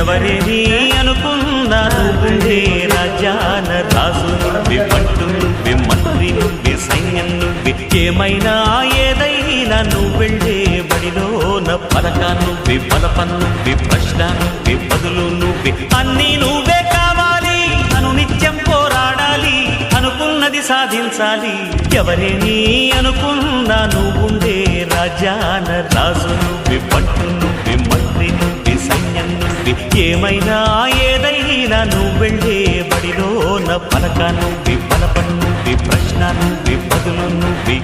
ఎవరిని అనుకున్నా నువ్వుండే రాజాన రాజు నువ్వే పట్టు నువ్వే మంత్రి నువ్వే సైన్యం నువ్వే ఏమైనా ఏదైనా నువ్వెళ్ళే బడిలోన పలక నువ్వే బలపం నువ్వే ప్రశ్న నువ్వే బదులు నువ్వే అన్నీ నువ్వే కావాలి. అను నిత్యం పోరాడాలి అనుకున్నది సాధించాలి. ఎవరేని అనుకున్నా నువ్వుండే రాజాన రాజు నువ్వే పట్టు ఏమైనా ఏదైనా నువ్వెళ్ళే నా పలక నువ్వి బలపం నువ్వే ప్రశ్న నువ్వి బదులు నువ్వి